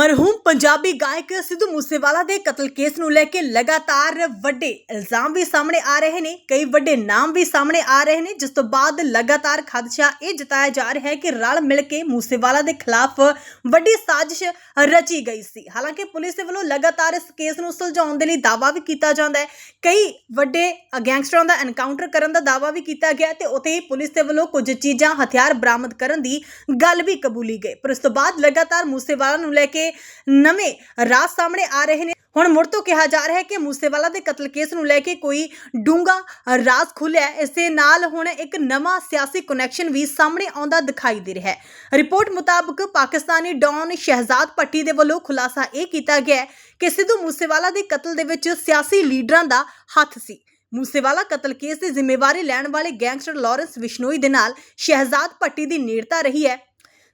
ਮਰਹੂਮ ਪੰਜਾਬੀ ਗਾਇਕ ਸਿੱਧੂ ਮੂਸੇਵਾਲਾ ਦੇ ਕਤਲ ਕੇਸ ਨੂੰ ਲੈ ਕੇ ਲਗਾਤਾਰ ਵੱਡੇ ਇਲਜ਼ਾਮ ਵੀ ਸਾਹਮਣੇ ਆ ਰਹੇ ਨੇ, ਕਈ ਵੱਡੇ ਨਾਮ ਵੀ ਸਾਹਮਣੇ ਆ ਰਹੇ ਨੇ, ਜਿਸ ਤੋਂ ਬਾਅਦ ਲਗਾਤਾਰ ਖਦਸ਼ਾ ਇਹ ਜਤਾਇਆ ਜਾ ਰਿਹਾ ਹੈ ਕਿ ਰਲ ਮਿਲ ਕੇ ਮੂਸੇਵਾਲਾ ਦੇ ਖਿਲਾਫ ਵੱਡੀ ਸਾਜ਼ਿਸ਼ ਰਚੀ ਗਈ ਸੀ। ਹਾਲਾਂਕਿ ਪੁਲਿਸ ਦੇ ਵੱਲੋਂ ਲਗਾਤਾਰ ਇਸ ਕੇਸ ਨੂੰ ਸੁਲਝਾਉਣ ਦੇ ਲਈ ਦਾਅਵਾ ਵੀ ਕੀਤਾ ਜਾਂਦਾ ਹੈ। ਕਈ ਵੱਡੇ ਗੈਂਗਸਟਰਾਂ ਦਾ ਐਨਕਾਊਂਟਰ ਕਰਨ ਦਾ ਦਾਅਵਾ ਵੀ ਕੀਤਾ ਗਿਆ ਤੇ ਉੱਥੇ ਹੀ ਪੁਲਿਸ ਦੇ ਵੱਲੋਂ ਕੁਝ ਚੀਜ਼ਾਂ ਹਥਿਆਰ ਬਰਾਮਦ ਕਰਨ ਦੀ ਗੱਲ ਵੀ ਕਬੂਲੀ ਗਈ। ਪਰ ਉਸ ਤੋਂ ਬਾਅਦ ਲਗਾਤਾਰ ਮੂਸੇਵਾਲਾ ਨੂੰ ਲੈ ਕੇ ਨਵੇਂ ਰਾਜ਼ ਸਾਹਮਣੇ ਆ ਰਹੇ ਨੇ। ਹੁਣ ਮੁੜ ਤੋਂ ਕਿਹਾ ਜਾ ਰਿਹਾ ਹੈ ਕਿ ਮੂਸੇਵਾਲਾ ਦੇ ਕਤਲ ਕੇਸ ਨੂੰ ਲੈ ਕੇ ਕੋਈ ਡੂੰਗਾ ਰਾਜ਼ ਖੁੱਲਿਆ ਇਸ ਦੇ ਨਾਲ ਹੁਣ ਇੱਕ ਨਵਾਂ ਸਿਆਸੀ ਕਨੈਕਸ਼ਨ ਵੀ ਸਾਹਮਣੇ ਆਉਂਦਾ ਦਿਖਾਈ ਦੇ ਰਿਹਾ ਹੈ। ਰਿਪੋਰਟ ਮੁਤਾਬਕ ਪਾਕਿਸਤਾਨੀ ਡੌਨ ਸ਼ਹਿਜ਼ਾਦ ਪੱਟੀ ਦੇ ਵੱਲੋਂ ਖੁਲਾਸਾ ਇਹ ਕੀਤਾ ਗਿਆ ਕਿ ਸਿੱਧੂ ਮੂਸੇਵਾਲਾ ਦੇ ਕਤਲ ਦੇ ਵਿੱਚ ਸਿਆਸੀ ਲੀਡਰਾਂ ਦਾ ਹੱਥ ਸੀ। ਮੂਸੇਵਾਲਾ ਕਤਲ ਕੇਸ ਦੀ ਜ਼ਿੰਮੇਵਾਰੀ ਲੈਣ ਵਾਲੇ ਗੈਂਗਸਟਰ ਲਾਰੈਂਸ ਵਿਸ਼ਨੋਈ ਦੇ ਨਾਲ ਸ਼ਹਿਜ਼ਾਦ ਪੱਟੀ ਦੀ ਨੇੜਤਾ ਰਹੀ ਹੈ।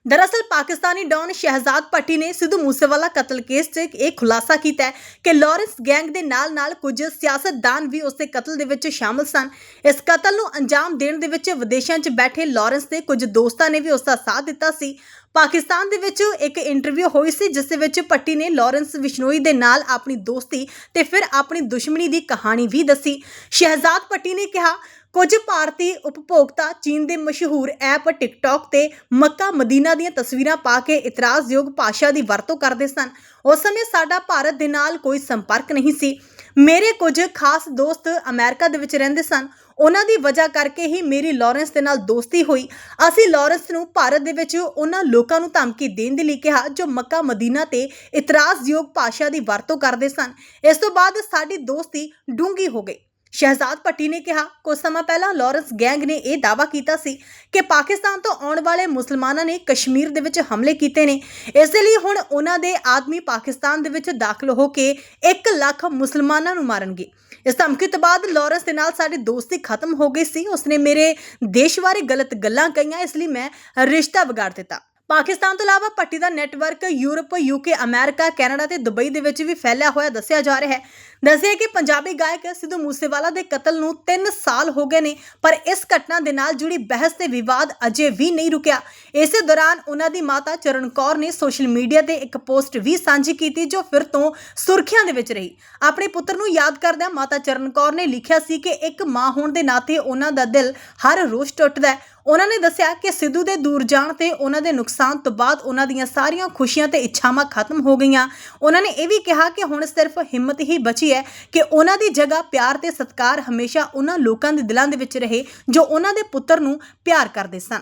ਦਰਅਸਲ ਪਾਕਿਸਤਾਨੀ ਡੌਨ ਸ਼ਹਿਜ਼ਾਦ ਪੱਟੀ ਨੇ ਸਿੱਧੂ ਮੂਸੇਵਾਲਾ ਕਤਲ ਕੇਸ 'ਚ ਇਹ ਖੁਲਾਸਾ ਕੀਤਾ ਹੈ ਕਿ ਲਾਰੈਂਸ ਗੈਂਗ ਦੇ ਨਾਲ-ਨਾਲ ਕੁਝ ਸਿਆਸਤਦਾਨ ਵੀ ਉਸ ਦੇ ਕਤਲ ਦੇ ਵਿੱਚ ਸ਼ਾਮਲ ਸਨ। ਇਸ ਕਤਲ ਨੂੰ ਅੰਜਾਮ ਦੇਣ ਦੇ ਵਿੱਚ ਵਿਦੇਸ਼ਾਂ 'ਚ ਬੈਠੇ ਲਾਰੈਂਸ ਦੇ ਕੁਝ ਦੋਸਤਾਂ ਨੇ ਵੀ ਉਸ ਦਾ ਸਾਥ ਦਿੱਤਾ ਸੀ। ਪਾਕਿਸਤਾਨ ਦੇ ਵਿੱਚ ਇੱਕ ਇੰਟਰਵਿਊ ਹੋਈ ਸੀ, ਜਿਸ ਦੇ ਵਿੱਚ ਪੱਟੀ ਨੇ ਲਾਰੈਂਸ ਵਿਸ਼ਨੋਈ ਦੇ ਨਾਲ ਆਪਣੀ ਦੋਸਤੀ ਤੇ ਫਿਰ ਆਪਣੀ ਦੁਸ਼ਮਣੀ ਦੀ ਕਹਾਣੀ ਵੀ ਦੱਸੀ। ਸ਼ਹਿਜ਼ਾਦ ਪੱਟੀ ਨੇ ਕਿਹਾ ਕੁਝ ਭਾਰਤੀ ਉਪਭੋਗਤਾ ਚੀਨ ਦੇ ਮਸ਼ਹੂਰ ਐਪ ਟਿਕਟੌਕ ਤੇ ਮੱਕਾ ਮਦੀਨਾ ਦੀਆਂ ਤਸਵੀਰਾਂ ਪਾ ਕੇ ਇਤਰਾਜ਼ਯੋਗ ਭਾਸ਼ਾ ਦੀ ਵਰਤੋਂ ਕਰਦੇ ਸਨ। ਉਸ ਸਮੇਂ ਸਾਡਾ ਭਾਰਤ ਦੇ ਨਾਲ ਕੋਈ ਸੰਪਰਕ ਨਹੀਂ ਸੀ। ਮੇਰੇ ਕੁਝ ਖਾਸ ਦੋਸਤ ਅਮਰੀਕਾ ਦੇ ਵਿੱਚ ਰਹਿੰਦੇ ਸਨ। ਉਹਨਾਂ ਦੀ ਵਜ੍ਹਾ ਕਰਕੇ ਹੀ ਮੇਰੀ ਲਾਰੈਂਸ ਦੇ ਨਾਲ ਦੋਸਤੀ ਹੋਈ। ਅਸੀਂ ਲਾਰੈਂਸ ਨੂੰ ਭਾਰਤ ਦੇ ਵਿੱਚ ਉਹਨਾਂ ਲੋਕਾਂ ਨੂੰ ਧਮਕੀ ਦੇਣ ਦੇ ਲਈ ਕਿਹਾ, ਜੋ ਮੱਕਾ ਮਦੀਨਾ ਤੇ ਇਤਰਾਜ਼ਯੋਗ ਭਾਸ਼ਾ ਦੀ ਵਰਤੋਂ ਕਰਦੇ ਸਨ। ਇਸ ਤੋਂ ਬਾਅਦ ਸਾਡੀ ਦੋਸਤੀ ਡੂੰਗੀ ਹੋ ਗਈ। ਸ਼ਹਿਜ਼ਾਦ ਪੱਟੀ ਨੇ ਕਿਹਾ ਕੁਝ ਸਮਾਂ ਪਹਿਲਾਂ ਲਾਰੈਂਸ ਗੈਂਗ ਨੇ ਇਹ ਦਾਅਵਾ ਕੀਤਾ ਸੀ ਕਿ ਪਾਕਿਸਤਾਨ ਤੋਂ ਆਉਣ ਵਾਲੇ ਮੁਸਲਮਾਨਾਂ ਨੇ ਕਸ਼ਮੀਰ ਦੇ ਵਿੱਚ ਹਮਲੇ ਕੀਤੇ ਨੇ। ਇਸ ਲਈ ਹੁਣ ਉਹਨਾਂ ਦੇ ਆਦਮੀ ਪਾਕਿਸਤਾਨ ਦੇ ਵਿੱਚ ਦਾਖਲ ਹੋ ਕੇ 1 ਲੱਖ ਮੁਸਲਮਾਨਾਂ ਨੂੰ ਮਾਰਨਗੇ। ਇਸ ਧਮਕੀ ਤੋਂ ਬਾਅਦ ਲਾਰੈਂਸ ਦੇ ਨਾਲ ਸਾਡੀ ਦੋਸਤੀ ਖਤਮ ਹੋ ਗਈ ਸੀ। ਉਸਨੇ ਮੇਰੇ ਦੇਸ਼ ਬਾਰੇ ਗਲਤ ਗੱਲਾਂ ਕਹੀਆਂ, ਇਸ ਲਈ ਮੈਂ ਰਿਸ਼ਤਾ ਵਿਗਾੜ ਦਿੱਤਾ। ਪਾਕਿਸਤਾਨ ਤੋਂ ਇਲਾਵਾ ਪੱਟੀ ਦਾ network Europe, UK, America, Canada ਤੇ ਦੁਬਈ ਦੇ ਵਿੱਚ ਵੀ ਫੈਲਿਆ ਹੋਇਆ ਦੱਸਿਆ ਜਾ ਰਿਹਾ ਹੈ। ਦੱਸਿਆ ਕਿ ਪੰਜਾਬੀ ਗਾਇਕ ਸਿੱਧੂ ਮੂਸੇਵਾਲਾ ਦੇ ਕਤਲ ਨੂੰ 3 ਸਾਲ ਹੋ ਗਏ ਨੇ, ਪਰ ਇਸ ਘਟਨਾ ਦੇ ਨਾਲ ਜੁੜੀ ਬਹਿਸ ਤੇ ਵਿਵਾਦ ਅਜੇ ਵੀ ਨਹੀਂ ਰੁਕਿਆ। ਇਸੇ ਦੌਰਾਨ ਉਹਨਾਂ ਦੀ ਮਾਤਾ ਚਰਨ ਕੌਰ ਨੇ ਸੋਸ਼ਲ ਮੀਡੀਆ ਤੇ ਇੱਕ ਪੋਸਟ ਵੀ ਸਾਂਝੀ ਕੀਤੀ ਜੋ ਫਿਰ ਤੋਂ ਸੁਰਖੀਆਂ ਦੇ ਵਿੱਚ ਰਹੀ। ਆਪਣੇ ਪੁੱਤਰ ਨੂੰ ਯਾਦ ਕਰਦਿਆਂ ਮਾਤਾ ਚਰਨ ਕੌਰ ਨੇ ਲਿਖਿਆ ਸੀ ਕਿ ਇੱਕ ਮਾਂ ਹੋਣ ਦੇ ਨਾਤੇ ਉਹਨਾਂ ਦਾ ਦਿਲ ਹਰ ਰੋਜ਼ ਟੁੱਟਦਾ ਹੈ। ਉਹਨਾਂ ਨੇ ਦੱਸਿਆ ਕਿ ਸਿੱਧੂ ਦੇ ਦੂਰ ਜਾਣ ਤੇ ਉਹਨਾਂ ਦੇ ਨੁਕਸਾਨ ਤੋਂ ਬਾਅਦ ਉਹਨਾਂ ਦੀਆਂ ਸਾਰੀਆਂ ਖੁਸ਼ੀਆਂ ਤੇ ਇੱਛਾਵਾਂ ਖਤਮ ਹੋ ਗਈਆਂ। ਉਹਨਾਂ ਨੇ ਇਹ ਵੀ ਕਿਹਾ ਕਿ ਹੁਣ ਸਿਰਫ ਹਿੰਮਤ ਹੀ ਬਚੀ ਹੈ ਕਿ ਉਹਨਾਂ ਦੀ ਜਗ੍ਹਾ ਪਿਆਰ ਤੇ ਸਤਿਕਾਰ ਹਮੇਸ਼ਾ ਉਹਨਾਂ ਲੋਕਾਂ ਦੇ ਦਿਲਾਂ ਦੇ ਵਿੱਚ ਰਹੇ ਜੋ ਉਹਨਾਂ ਦੇ ਪੁੱਤਰ ਨੂੰ ਪਿਆਰ ਕਰਦੇ ਸਨ।